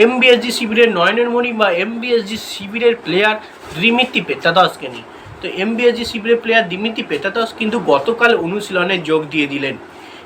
MBSG শিবিরের নয়নের মণি বা এমবিএসজি শিবিরের প্লেয়ার দিমিত্রি পেতাদাসকে নিয়ে তো এমবিএসজি শিবিরের প্লেয়ার দিমিত্রি পেতাদাস কিন্তু গতকাল অনুশীলনে যোগ দিয়ে দিলেন।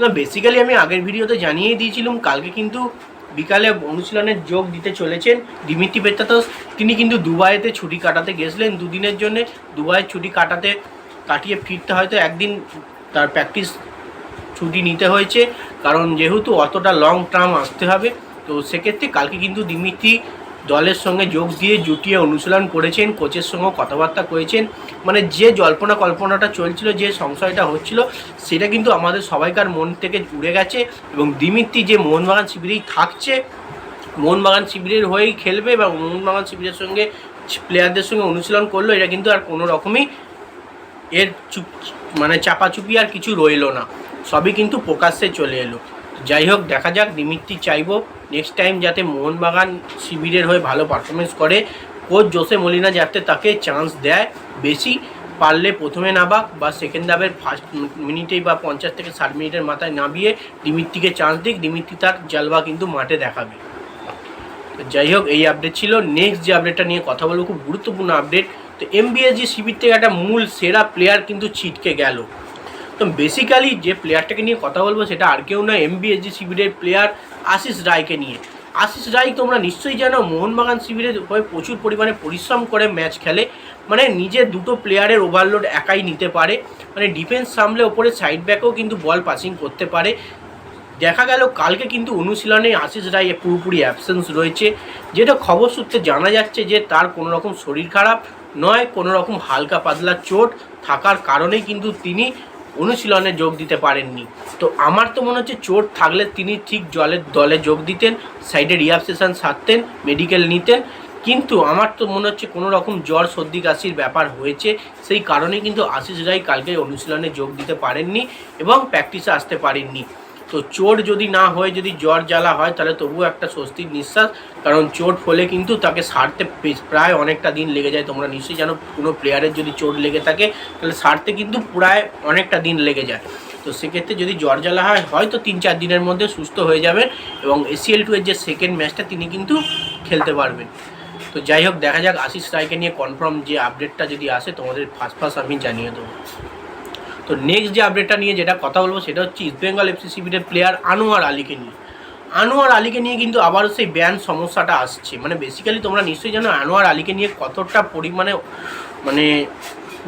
না বেসিক্যালি আমি আগের ভিডিওতে জানিয়েই দিয়েছিলাম, কালকে কিন্তু বিকালে অনুশীলনে যোগ দিতে চলেছেন দিমিত্রি পেতাদাস। তিনি কিন্তু দুবাইতে ছুটি কাটাতে গেছিলেন দুদিনের জন্য। দুবাইয়ের ছুটি কাটাতে, কাটিয়ে ফিরতে হয়তো একদিন তার প্র্যাকটিস ছুটি নিতে হয়েছে। কারণ যেহেতু অতটা লং টার্ম আসতে হবে তো সেক্ষেত্রে কালকে কিন্তু দিমিত্রি দলের সঙ্গে যোগ দিয়ে জুটিয়ে অনুশীলন করেছেন, কোচের সঙ্গেও কথাবার্তা করেছেন। মানে যে জল্পনা কল্পনাটা চলছিল, যে সংশয়টা হচ্ছিল, সেটা কিন্তু আমাদের সবাইকার মন থেকে উড়ে গেছে এবং দিমিত্রি যে মোহনবাগান শিবিরেই থাকছে, মোহনবাগান শিবিরের হয়েই খেলবে এবং মোহনবাগান শিবিরের সঙ্গে প্লেয়ারদের সঙ্গে অনুশীলন করল, এটা কিন্তু আর কোনো রকমই এর চুপ মানে চাপাচুপি আর কিছু রইল না। সবই কিন্তু প্রকাশ্যে চলে এলো। যাই হোক, দেখা যাক, দিমিত্রি চাইব নেক্সট টাইম যাতে মোহনবাগান শিবিরের হয়ে ভালো পারফরমেন্স করে কোচ জোসে মলিনা যাতে তাকে চান্স দেয়, বেশি পারলে প্রথমে নাবাক বা সেকেন্ড হাফের ফার্স্ট মিনিটেই বা পঞ্চাশ থেকে ষাট মিনিটের মাথায় নামিয়ে দিমিত্রিকে চান্স দিক দিমিত্রি তার জালবা কিন্তু মাঠে দেখাবে। যাই হোক, এই আপডেট ছিল। নেক্সট যে আপডেটটা নিয়ে কথা বলব, খুব গুরুত্বপূর্ণ আপডেট তো এমবিএসজি শিবির থেকে একটা মূল সেরা প্লেয়ার কিন্তু ছিটকে গেল। তো বেসিক্যালি যে প্লেয়ারটাকে নিয়ে কথা বলব সেটা আর কেউ নয় এমবিএসজি শিবিরের প্লেয়ার আশিস রায়কে নিয়ে। আশিস রায় তোমরা নিশ্চয়ই জানো, মোহনবাগান শিবিরের হয়ে প্রচুর পরিমাণে পরিশ্রম করে ম্যাচ খেলে। মানে নিজের দুটো প্লেয়ারের ওভারলোড একাই নিতে পারে। মানে ডিফেন্স সামলে ওপরে সাইড ব্যাকেও কিন্তু বল পাসিং করতে পারে। দেখা গেল কালকে কিন্তু অনুশীলনে আশিস রায় পুরোপুরি অ্যাবসেন্স রয়েছে। যেটা খবর সূত্রে জানা যাচ্ছে যে তার কোনো রকম শরীর খারাপ নয় কোনো রকম হালকা পাতলা চোট থাকার কারণেই কিন্তু তিনি অনুশীলনে যোগ দিতে পারেননি। তো আমার তো মনে হচ্ছে চোট থাকলে তিনি ঠিক জলের দলে যোগ দিতেন সাইডে রিহাব সারতেন মেডিকেল নিতেন। কিন্তু আমার তো মনে হচ্ছে কোনো রকম জ্বর, সর্দি, কাশির ব্যাপার হয়েছে। সেই কারণে কিন্তু আশিস রায় কালকে অনুশীলনে যোগ দিতে পারেননি এবং প্র্যাকটিসে আসতে পারেননি। তো চোট যদি না হয় যদি জ্বর জ্বালা হয়, তাহলে তবুও একটা স্বস্তির নিঃশ্বাস। কারণ চোট ফলে কিন্তু তাকে সারতে প্রায় অনেকটা দিন লেগে যায়। তোমরা নিশ্চয়ই জানো, কোনো প্লেয়ারের যদি চোট লেগে থাকে, তাহলে সারতে কিন্তু প্রায় অনেকটা দিন লেগে যায়। তো সেক্ষেত্রে যদি জ্বর জ্বালা হয়, হয়তো তিন চার দিনের মধ্যে সুস্থ হয়ে যাবে এবং এসিএল টু এর যে সেকেন্ড ম্যাচটা তিনি কিন্তু খেলতে পারবেন। তো যাই হোক, দেখা যাক, আশিস রায়কে নিয়ে কনফার্ম যে আপডেটটা যদি আসে, তোমাদের ফার্স্ট ফার্স্ট আমি জানিয়ে দেবো। তো নেক্সট যে আপডেটটা নিয়ে যেটা কথা বলব সেটা হচ্ছে ইস্টবেঙ্গল এফসি শিবিরের প্লেয়ার আনোয়ার আলীকে নিয়ে। আনোয়ার আলীকে নিয়ে কিন্তু আবারও সেই ব্যান সমস্যাটা আসছে। মানে বেসিক্যালি তোমরা নিশ্চয়ই জানো আনোয়ার আলীকে নিয়ে কতটা পরিমাণে মানে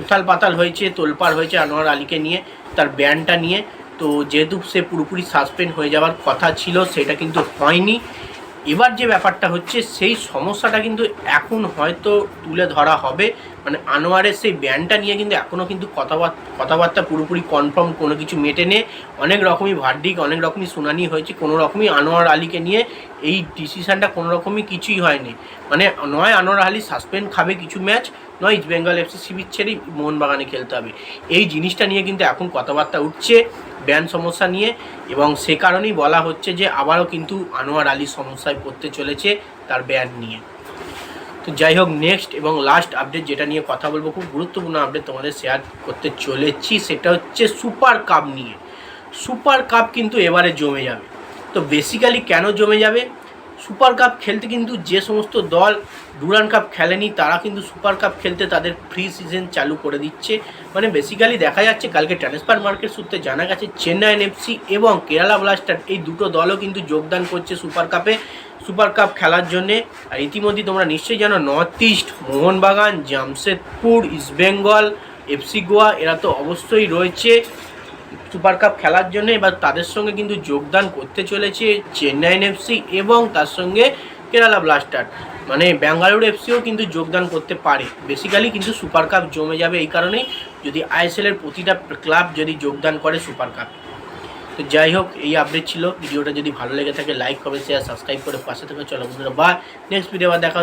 উথাল পাতাল হয়েছে, তোলপাড় হয়েছে আনোয়ার আলীকে নিয়ে, তার ব্যানটা নিয়ে। তো যেহেতু সে পুরোপুরি সাসপেন্ড হয়ে যাওয়ার কথা ছিল, সেটা কিন্তু হয়নি। এবার যে ব্যাপারটা হচ্ছে, সেই সমস্যাটা কিন্তু এখন হয়তো তুলে ধরা হবে। মানে আনোয়ারের সেই ব্যানটা নিয়ে কিন্তু এখনও কিন্তু কথাবার্তা কথাবার্তা পুরোপুরি কনফার্ম কোনো কিছু মেটে নে অনেক রকমই ভার্ডিক অনেক রকমই শুনানি হয়েছে। কোনো রকমই আনোয়ার আলীকে নিয়ে এই ডিসিশানটা কোনো রকমই কিছুই হয়নি। মানে নয় আনোয়ার আলী সাসপেন্ড খাবে কিছু ম্যাচ নয় ইস্ট বেঙ্গল এফসি শিবির ছেড়েই মোহনবাগানে খেলতে হবে। এই জিনিসটা নিয়ে কিন্তু এখন কথাবার্তা উঠছে। ব্যান সমস্যা নিয়ে এবং সে কারণেই বলা হচ্ছে যে আবারও কিন্তু আনোয়ার আলী সমস্যায় পড়তে চলেছে তার ব্যান নিয়ে। তো যাই হোক নেক্সট এবং লাস্ট আপডেট যেটা নিয়ে কথা বলব, খুব গুরুত্বপূর্ণ আপডেট তোমাদের শেয়ার করতে চলেছি, সেটা হচ্ছে সুপার কাপ নিয়ে। সুপার কাপ কিন্তু এবারে জমে যাবে। তো বেসিক্যালি কেন জমে যাবে? সুপার কাপ খেলতে কিন্তু যে সমস্ত দল ডুরান কাপ খেলেনি, তারা কিন্তু সুপার কাপ খেলতে তাদের ফ্রি সিজন চালু করে দিচ্ছে। মানে বেসিক্যালি দেখা যাচ্ছে কালকে ট্রান্সফার মার্কেট সূত্রে জানা গেছে চেন্নাই এফসি এবং কেরালা ব্লাস্টার এই দুটো দলও কিন্তু যোগদান করছে সুপার কাপে, সুপার কাপ খেলার জন্যে। আর ইতিমধ্যে তোমরা নিশ্চয়ই জানো North East Mohun Bagan, Jamshedpur East Bengal FC Goa, এরা তো অবশ্যই রয়েছে। সুপার কাপ খেলার জন্য এবার তাদের সঙ্গে কিন্তু যোগদান করতে চলেছে চেন্নাই এফসি এবং তার সঙ্গে কেরালা ব্লাস্টার। মানে ব্যাঙ্গালুরু এফসিও কিন্তু যোগদান করতে পারে। বেসিক্যালি কিন্তু সুপার কাপ জমে যাবে এই কারণেই যদি আইএসএলের প্রতিটা ক্লাব যদি যোগদান করে সুপার কাপ। তো যাই হোক, এই আপডেট ছিল। ভিডিওটা যদি ভালো লেগে থাকে লাইক কমেন্ট শেয়ার সাবস্ক্রাইব করে পাশে থেকে চলো বন্ধুরা। বা নেক্সট ভিডিও আবার দেখা